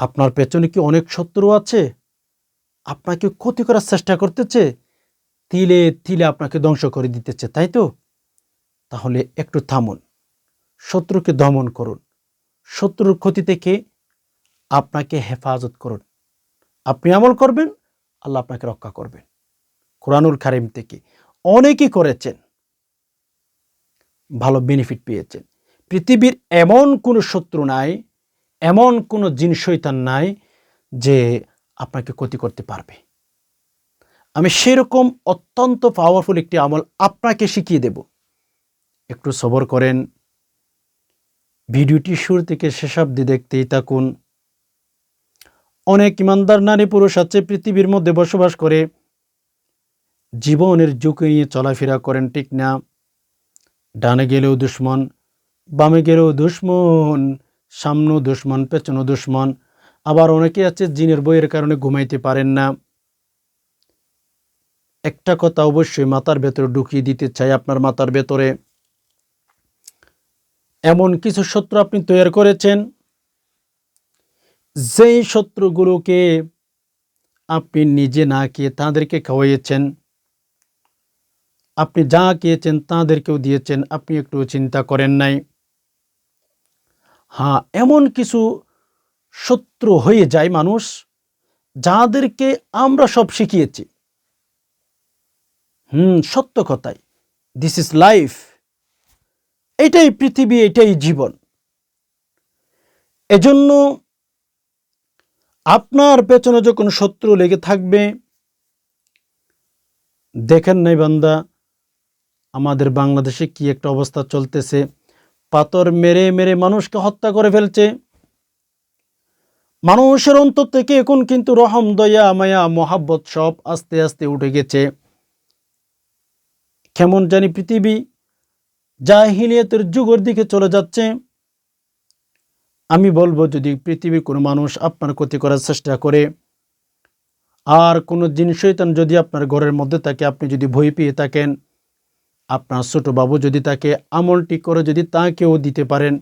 আপনার পেছনে কি অনেক শত্রু আছে? আপনাকে ক্ষতি করার চেষ্টা করতেছে, তিলে তিলে আপনাকে ধ্বংস করে দিতেছে, তাই তো? তাহলে একটু থামুন, শত্রুকে দমন করুন, শত্রুর ক্ষতি থেকে আপনাকে হেফাজত করুন। আপনি আমল করবেন, আল্লাহ আপনাকে রক্ষা করবেন। কোরআনুল কারিম থেকে অনেকেই করেছেন, ভালো বেনিফিট পেয়েছেন। পৃথিবীর এমন কোনো শত্রু নাই এমন কোনো জিন শৈতান নাই যে আপনাকে ক্ষতি করতে পারবে। আমি সেরকম অত্যন্ত পাওয়ারফুল একটি আমল আপনাকে শিখিয়ে দেব। একটু সবর করেন। ভিডিওটি শুরু থেকে শেষাব্দি দেখতেই থাকুন। অনেক ইমানদার নারী পুরুষ আছে পৃথিবীর মধ্যে বসবাস করে। জীবনের ঝুঁকি নিয়ে চলাফেরা করেন, ঠিক না? ডানে গেলেও দুশ্মন, বামে গেলেও দুশ্মন। সামনেও দুশ্মন পেছনেও দুশ্মন। আবার অনেকে আছে জিনের বইয়ের কারণে ঘুমাইতে পারেন না। একটা কথা অবশ্যই মাথার ভেতরে ঢুকিয়ে দিতে চাই আপনার মাথার ভেতরে। এমন কিছু শত্রু আপনি তৈরি করেছেন? যেই শত্রুগুলোকে আপনি নিজে না খেয়ে তাদেরকে খাওয়াইয়েছেন, আপনি যা খেয়েছেন তাদেরকেও দিয়েছেন, আপনি একটু চিন্তা করেন নাই। হ্যাঁ এমন কিছু শত্রু হয়ে যায় মানুষ যাদেরকে আমরা সব শিখিয়েছি। হুম, সত্য কথাই। দিস ইজ লাইফ এটাই পৃথিবী, এটাই জীবন। এজন্য আপনার পেছনে যখন শত্রু লেগে থাকবে, দেখেন নাই বান্দা, আমাদের বাংলাদেশে কি একটা অবস্থা চলতেছে। পাথর মেরে মেরে মানুষকে হত্যা করে ফেলছে। মানুষের অন্তর থেকে এখন কিন্তু রহম, দয়া, মায়া, মহাব্বত সব আস্তে আস্তে উঠে গেছে। কেমন জানি পৃথিবী জাহিলিয়াতের যুগের দিকে চলে যাচ্ছে। আমি বলব যদি পৃথিবীর কোনো মানুষ আপনার ক্ষতি করার চেষ্টা করে, আর কোনো জিনিস শৈতান যদি আপনার ঘরের মধ্যে থাকে, আপনি যদি ভয় পেয়ে থাকেন আপনার ছোট বাবু যদি তাকে আমলটি করে যদি তাকেও দিতে পারেন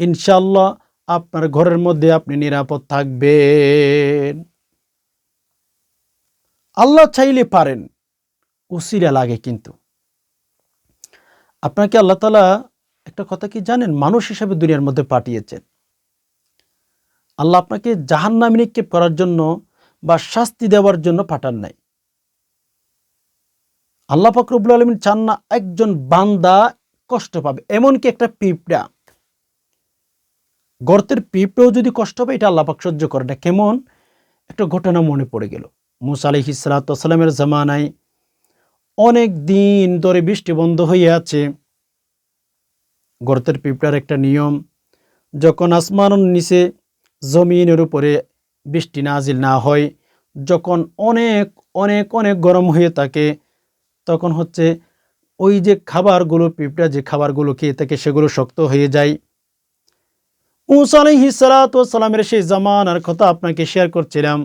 ইনশাল্লাহ আপনার ঘরের মধ্যে আপনি নিরাপদ থাকবেন। আল্লাহ চাইলে পারেন, উসিরা লাগে কিন্তু। আপনাকে আল্লাহ তালা একটা কথা কি জানেন? মানুষ হিসাবে দুনিয়ার মধ্যে পাঠিয়েছেন। আল্লাহ আপনাকে জাহান্নামে নিক্ষেপ করার জন্য বা শাস্তি দেওয়ার জন্য পাঠান নাই। আল্লাহ ফকরবুল আলমিন চান না একজন বান্দা কষ্ট পাবে, এমনকি একটা পিঁপড়া। গর্তের পিঁপড়েও যদি কষ্ট পায়, এটা আল্লাপাক সহ্য করে না। কেমন? একটা ঘটনা মনে পড়ে গেল। মুসা আলি হিসালাতামের জামানায় অনেক দিন ধরে বৃষ্টি বন্ধ হয়ে আছে। গর্তের পিঁপড়ার একটা নিয়ম, যখন আসমান নিচে জমিনের উপরে বৃষ্টি নাজিল না হয়, যখন অনেক অনেক অনেক গরম হয়ে থাকে তখন হচ্ছে ওই যে খাবারগুলো, পিঁপড়া যে খাবারগুলো খেয়ে থাকে, সেগুলো শক্ত হয়ে যায়। মুসা আলহিসালামের সেই জামানার কথা আপনাকে শেয়ার করছিলাম।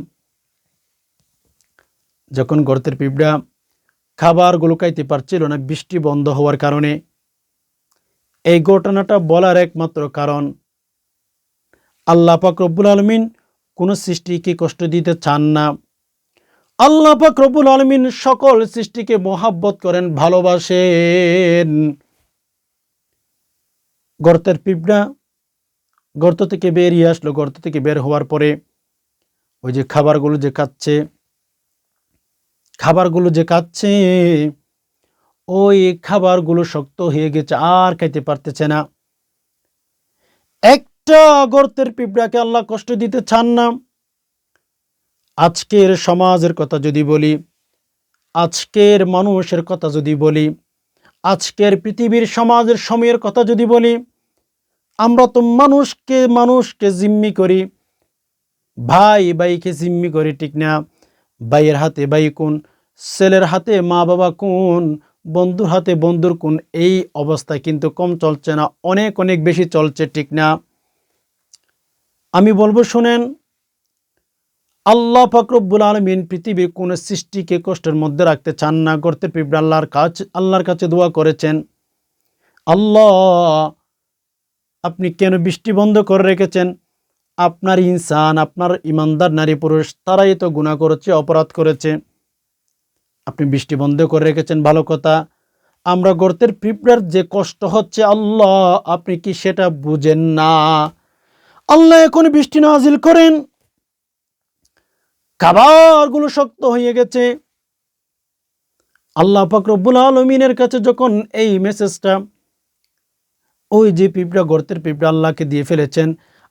যখন গর্তের পিঁপড়া খাবারগুলো খাইতে পারছিল না, বৃষ্টি বন্ধ হওয়ার কারণে। এই ঘটনাটা বলার একমাত্র কারণ, আল্লাহ পাক আলমিন কোনো সৃষ্টিকে কষ্ট দিতে চান না। আল্লাহ পাক রব্বুল আলমিন সকল সৃষ্টিকে মোহাব্বত করেন, ভালোবাসেন। গর্তের পিঁপড়া গর্ত থেকে বেরিয়ে আসলো। গর্ত থেকে বের হওয়ার পরে ওই যে খাবারগুলো যে খাচ্ছে, খাবারগুলো যে খাচ্ছে, ওই খাবারগুলো শক্ত হয়ে গেছে, আর খাইতে পারতেছে না। একটা গর্তের পিঁপড়াকে আল্লাহ কষ্ট দিতে চান না। আজকের সমাজের কথা যদি বলি, আজকের মানুষের কথা যদি বলি, আজকের পৃথিবীর সমাজের সময়ের কথা যদি বলি, আমরা তো মানুষকে মানুষকে জিম্মি করি। ভাই ভাইকে জিম্মি করি ঠিক না। ভাইয়ের হাতে ভাই কোন, ছেলের হাতে মা বাবা কোন, বন্ধুর হাতে বন্ধুর কোন, এই অবস্থা কিন্তু কম চলছে না, অনেক অনেক বেশি চলছে ঠিক না। আমি বলব, শোনেন আল্লাহ ফাকরবুল আলমিন পৃথিবীর কোন সৃষ্টিকে কষ্টের মধ্যে রাখতে চান না করতে পিঁপড়া আল্লাহর কাছে আল্লাহর কাছে দোয়া করেছেন। আল্লাহ, আপনি কেন বৃষ্টি বন্ধ করে রেখেছেন? আপনার ইনসান, আপনার ইমানদার নারী পুরুষ, তারাই তো গুণা করেছে, অপরাধ করেছে। আপনি বৃষ্টি বন্ধ করে রেখেছেন, ভালো কথা। আমরা গর্তের পিঁপড়ার যে কষ্ট হচ্ছে, আল্লাহ, আপনি কি সেটা বুঝেন না? আল্লাহ এখন বৃষ্টি নাজিল করেন। খাবারগুলো শক্ত হয়ে গেছে। আল্লাহ রব্বুল আলমিনের কাছে যখন এই মেসেজটা, ওই যে পিঁপড়া, গর্তের পিঁপড়া আল্লাহকে দিয়ে ফেলেছেন,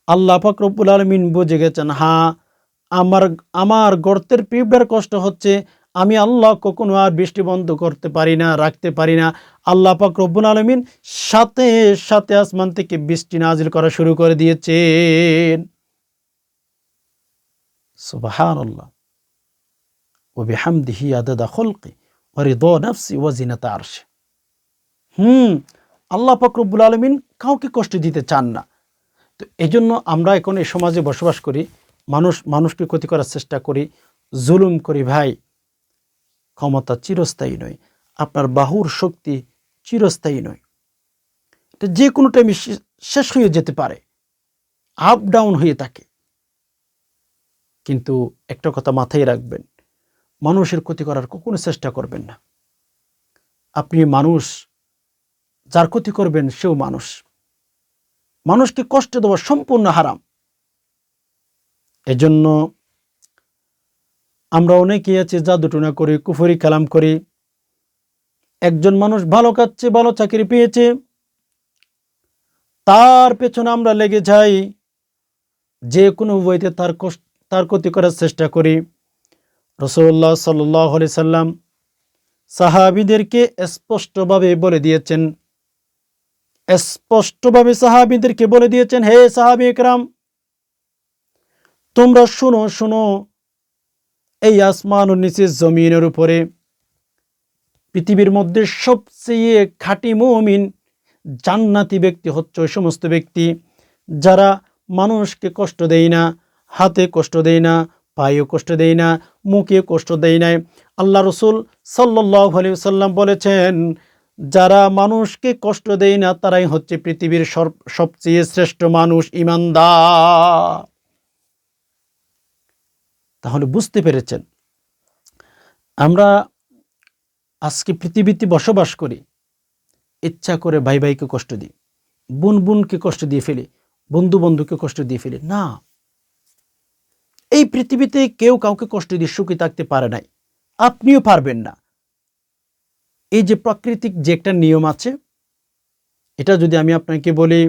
আল্লাহ পাক রব্বুল আলমিন বুঝে গেছেন হ্যাঁ আমার আমার গর্তের পিঁপড়ার কষ্ট হচ্ছে, আমি আল্লাহ কখনো আর বৃষ্টি বন্ধ করতে পারি না, রাখতে পারি না। আল্লাহ পাক রব্বুল আলমিন সাথে সাথে আসমান থেকে বৃষ্টি নাজিল করা শুরু করে দিয়েছেন। সুবাহান আল্লাহ ও বেহামদিহি আদাদা খলকি ওরিদ নফসি ও জিনাতা আরশে। হুম, আল্লাহ পাক রব্বুল আলমিন কাউকে কষ্ট দিতে চান না। তো এই জন্য আমরা এখন এই সমাজে বসবাস করি, মানুষ, মানুষকে ক্ষতি করার চেষ্টা করি, জুলুম করি ভাই। ক্ষমতা চিরস্থায়ী নয়, আপনার বাহুর শক্তি চিরস্থায়ী নয়। এটা যে কোনো টাইমে শেষ হয়ে যেতে পারে আপ ডাউন হয়ে থাকে। কিন্তু একটা কথা মাথায় রাখবেন, মানুষের ক্ষতি করার কখনো চেষ্টা করবেন না। আপনি মানুষ, যার ক্ষতি করবেন সেও মানুষ। মানুষকে কষ্ট দেওয়া সম্পূর্ণ হারাম। এজন্য আমরা অনেকেই আছি, জাদুটুনা করি, কুফরি কালাম করি। একজন মানুষ ভালো কাচ্ছে ভালো চাকরি পেয়েছে, তার পেছনে আমরা লেগে যাই, যে কোনো বইতে তার কষ্ট তার ক্ষতি করার চেষ্টা করি। রসুল্লাহ সাল্লি সাল্লাম সাহাবিদেরকে স্পষ্টভাবে বলে দিয়েছেন। স্পষ্টভাবে সাহাবিদেরকে বলে দিয়েছেন, হে সাহাবি একরাম, তোমরা শুনো শুনো, এই আসমান ও নিচে জমিনের উপরে পৃথিবীর মধ্যে সবচেয়ে খাঁটি মমিন জান্নাতি ব্যক্তি হচ্ছে ওই সমস্ত ব্যক্তি যারা মানুষকে কষ্ট দেয় না হাতে কষ্ট দেয় না, পায়েও কষ্ট দেয় না, মুখে কষ্ট দেয় না। আল্লাহ রসুল সাল্লাহ সাল্লাম বলেছেন, যারা মানুষকে কষ্ট দেয় না, তারাই হচ্ছে পৃথিবীর সবচেয়ে শ্রেষ্ঠ মানুষ, ইমানদার। তাহলে বুঝতে পেরেছেন, আমরা আজকে পৃথিবীতে বসবাস করি, ইচ্ছা করে ভাই ভাইকে কষ্ট দিই বোন বোনকে কষ্ট দিয়ে ফেলি বন্ধু বন্ধুকে কষ্ট দিয়ে ফেলি। না এই পৃথিবীতে কেউ কাউকে কষ্ট দিয়ে সুখী থাকতে পারে নাই। আপনিও পারবেন না। এই যে প্রাকৃতিক যে একটা নিয়ম আছে, এটা যদি আমি আপনাকে বলি,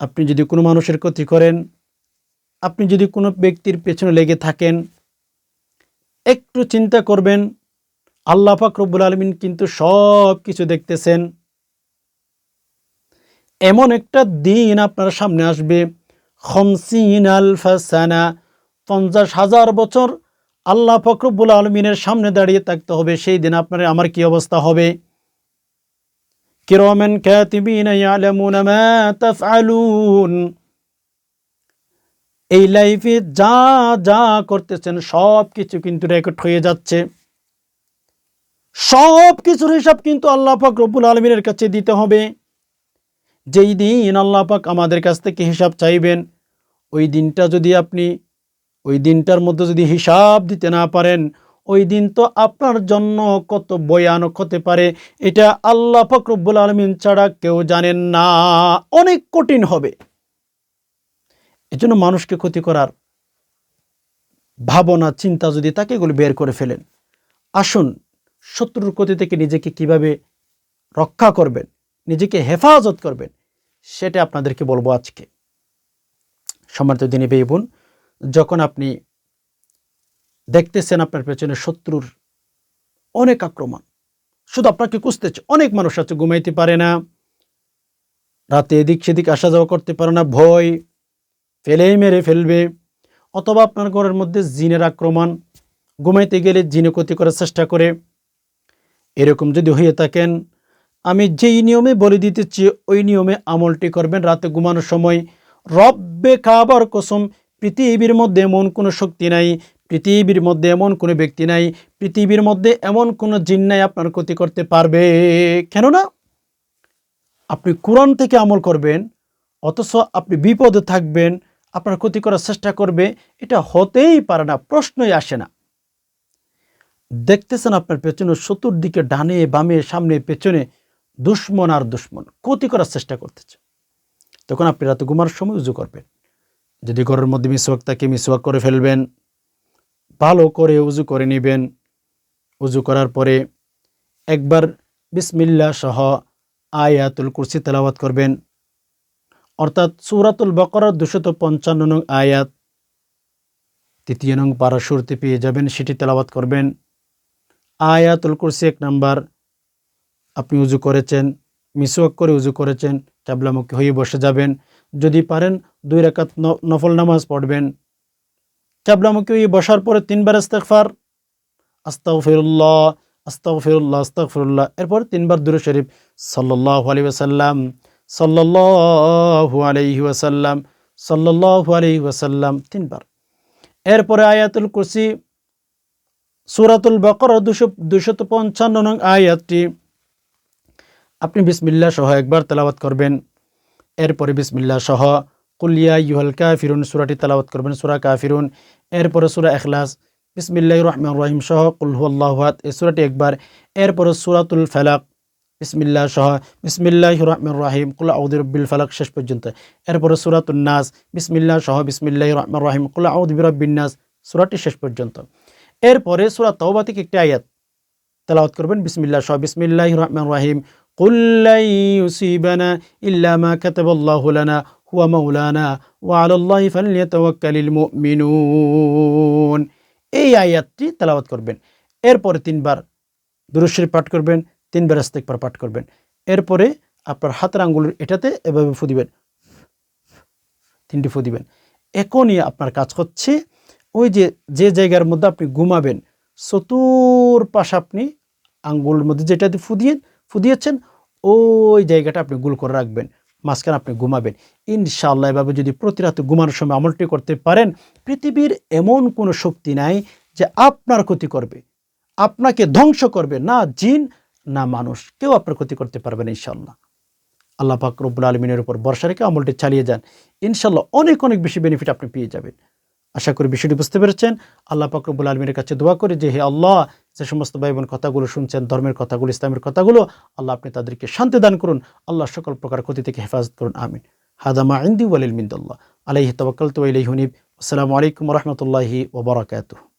আপনি যদি কোনো মানুষের ক্ষতি করেন, আপনি যদি কোনো ব্যক্তির পেছনে লেগে থাকেন, একটু চিন্তা করবেন, আল্লাহ পাক রব্বুল আলমিন কিন্তু সব কিছু দেখতেছেন। এমন একটা দিন আপনার সামনে আসবে খমসিন আলফাসানা পঞ্চাশ হাজার বছর আল্লাহ ফকরবুল আলমিনের সামনে দাঁড়িয়ে থাকতে হবে। সেই দিন আপনার আমার কি অবস্থা হবে? এই লাইফে যা যা করতেছেন সব কিছু কিন্তু রেকর্ড হয়ে যাচ্ছে। সব কিছুর হিসাব কিন্তু আল্লাহ পাক রব্বুল আলমিনের কাছে দিতে হবে। যেই দিন আল্লাহ পাক আমাদের কাছ থেকে হিসাব চাইবেন, ওই দিনটা যদি আপনি ওই দিনটার মধ্যে যদি হিসাব দিতে না পারেন, ওই দিন তো আপনার জন্য কত ভয়ানক হতে পারে। এটা আল্লাহ ফকরবুল আলমিন ছাড়া কেউ জানেন না। অনেক কঠিন হবে। এজন্য মানুষকে ক্ষতি করার ভাবনা, চিন্তা যদি তাকে এগুলো বের করে ফেলেন। আসুন, শত্রুর ক্ষতি থেকে নিজেকে কীভাবে রক্ষা করবেন, নিজেকে হেফাজত করবেন, সেটা আপনাদেরকে বলব আজকে। সম্মানিত দিনে বেয়ে বোন যখন আপনি দেখতেছেন আপনার পেছনে শত্রুর অনেক আক্রমণ, শুধু আপনাকে কুঁচতেছে অনেক মানুষ আছে, ঘুমাইতে পারে না, রাতে এদিক সেদিক আসা যাওয়া করতে পারে না, ভয়, ফেলেই মেরে ফেলবে, অথবা আপনার ঘরের মধ্যে জিনের আক্রমণ, ঘুমাইতে গেলে জিনে ক্ষতি করার চেষ্টা করে। এরকম যদি হয়ে থাকেন, আমি যেই নিয়মে বলে দিতেছি, ওই নিয়মে আমলটি করবেন, রাতে ঘুমানোর সময়, রব্বে খাবার কসম পৃথিবীর মধ্যে এমন কোনো শক্তি নাই, পৃথিবীর মধ্যে এমন কোনো ব্যক্তি নাই, পৃথিবীর মধ্যে এমন কোনো জিন নাই আপনার ক্ষতি করতে পারবে। কেননা আপনি কোরআন থেকে আমল করবেন, অথচ আপনি বিপদে থাকবেন, আপনার ক্ষতি করার চেষ্টা করবে, এটা হতেই পারে না, প্রশ্নই আসে না। দেখতেছেন আপনার পেছনে চতুর্দিকে ডানে, বামে, সামনে, পেছনে দুশ্মন আর দুশ্মন, ক্ষতি করার চেষ্টা করতেছে। তখন আপনি রাতে ঘুমার সময় উজু করবেন। যদি ঘরের মধ্যে মিসওয়াক থাকে মিসওয়াক করে ফেলবেন। ভালো করে উজু করে নেবেন। উজু করার পরে একবার বিসমিল্লা সহ আয়াতুল কুরসি তেলাওয়াত করবেন। অর্থাৎ সুরাতুল বকরার দুশত পঞ্চান্ন নং আয়াত, তৃতীয় নং পারা পেয়ে যাবেন, সেটি তেলাওয়াত করবেন। আয়াতুল কুরসি এক নাম্বার, আপনি উজু করেছেন মিসওয়াক করে উজু করেছেন চাবলামুখী হয়ে বসে যাবেন। যদি পারেন দুই রাকাত নফল নামাজ পড়বেন। চাবলামুখী হয়ে বসার পরে তিনবার ইস্তেগফার আস্তাও ফিরুল্লাহ আস্তাও ফিরুল্লাহ আস্তাও ফিরুল্লাহ এরপর তিনবার দুরু শরীফ সাল্লাহ আলী ওয়াসাল্লাম, সাল্লাল্লাহু আলাইহি ওয়াসাল্লাম, সাল্লাল্লাহু আলাইহি ওয়াসাল্লাম তিনবার। এরপরে আয়াতুল কুরসি, সূরাতুল বাকারা দুশো দুশত পঞ্চান্ন নং আয়াতটি। আপনি বিসমিল্লাহ সহ একবার তেলাওয়াত করবেন। এরপরে বিসমিল্লা সহ কুলিয়া ইউহাল কাফিরুন, সূরাটি তেলাওয়াত করবেন সূরা কাফিরুন। এরপরে সূরা এখলাস বিসমিল্লাহ রহমান রহিম সহ কুল হুয়াল্লাহু আহাদ, এই সূরাটি একবার। এরপরে সুরাতুল ফালাক বিসমিল্লা সহ বিসমিল্লাহ রহমান রাহিম, কুল আউদ রব্বিল ফালাক, শেষ পর্যন্ত। এরপরে সুরাতুল নাস বিসমিল্লা সহ বিসমিল্লাহ রহমান রাহিম, কুল নাস, সুরাটি শেষ পর্যন্ত। এরপরে সুরা তওবা থেকে একটি আয়াত? তেলাওয়াত করবেন, বিসমিল্লাহ সহ বিসমিল্লাহ রহমান রাহিম قل لن يصيبنا إلا ما كتب الله لنا هو مولانا وعلى الله فليتوكل المؤمنون এই আয়াতটি তেলাওয়াত করবেন এরপরে তিনবার দুরুশ্বরী পাঠ করবেন তিনবার ইস্তেকবার পাঠ করবেন এরপরে আপনার হাতের আঙ্গুলের এটাতে এভাবে ফু দিবেন তিনটি ফু দিবেন এখনই আপনার কাজ হচ্ছে ওই যে যে জায়গার মধ্যে আপনি ঘুমাবেন চতুর পাশ আপনি আঙ্গুলের মধ্যে যেটাতে ফু দিয়ে ফু দিয়েছেন, ওই জায়গাটা আপনি গুল করে রাখবেন, মাঝখানে আপনি ঘুমাবেন। ইনশাআল্লাহ এভাবে যদি প্রতি রাতে ঘুমানোর সময় আমলটি করতে পারেন, পৃথিবীর এমন কোনো শক্তি নাই যে আপনার ক্ষতি করবে, আপনাকে ধ্বংস করবে, না জিন, না মানুষ। কেউ আপনার ক্ষতি করতে পারবে না ইনশাল্লাহ আল্লাহ পাক রব্বুল আলমিনের উপর বর্ষা রেখে আমলটি চালিয়ে যান। ইনশাল্লাহ অনেক অনেক বেশি বেনিফিট আপনি পেয়ে যাবেন। আশা করি বিষয়টি বুঝতে পেরেছেন। আল্লাহ পাক রব্বুল আলমিনের কাছে দোয়া করি যে, হে আল্লাহ যে সমস্ত ভাই বোন কথাগুলো শুনছেন, ধর্মের কথাগুলো, ইসলামের কথাগুলো, আল্লাহ আপনি তাদেরকে শান্তি দান করুন। আল্লাহ সকল প্রকার ক্ষতি থেকে হেফাজত করুন। আমিন। হাদামা ইন্দি ওয়ালিল মিন্দুল্লাহ। আলাইহি তবাকাল ইলাইহি হুনিব আসসালামু আলাইকুম রহমতুল্লাহি ওবরাকাতুহ